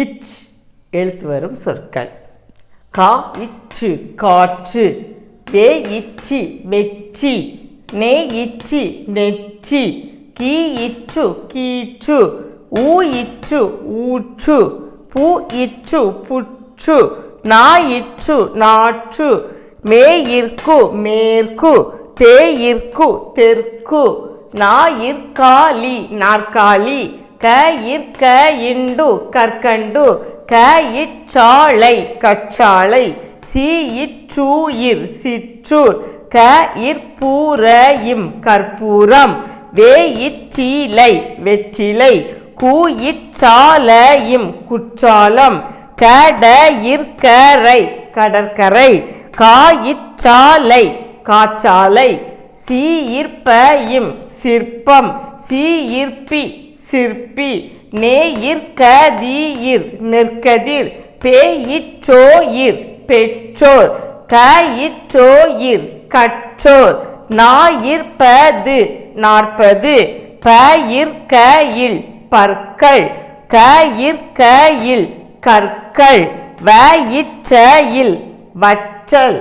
இச் எழுத்து வரும் சொற்கள். கா இச்சு காற்று. ஏ இச்சி வெற்றி நே இச்சி நெற்றி கீ இற்று கீற்று ஊ இற்று ஊற்று பூ இற்று புற்று இச்சு நாற்று மேயிற்கு மேற்கு. தேயிற்கு தெற்கு. நா இற்காலி நாற்காலி. க இற்க இண்டு கற்கண்டு. க இச்சாலை கற்றாழை சி இற்றூயிர் சிற்றூர். க இற்பூரையும் கற்பூரம். வே இற்றீலை வெற்றிலை. கு இச்சாலையும் குற்றாலம். கட இற்கரை கடற்கரை. காயிற்றாலை காற்றாலை. இம் சிற்பம். சீயிற்பி சிற்பி நேயிற்கதீயிர் நெற்கதிர் பேயிற்றோயிர் பெற்றோர் கயிற்றோயிர் கற்றோர் நாயிற்பது நாற்பது பயிர்கயில் பற்கள் கயிற்கயில் கற்கள் வயிற்றயில் வற்றல்.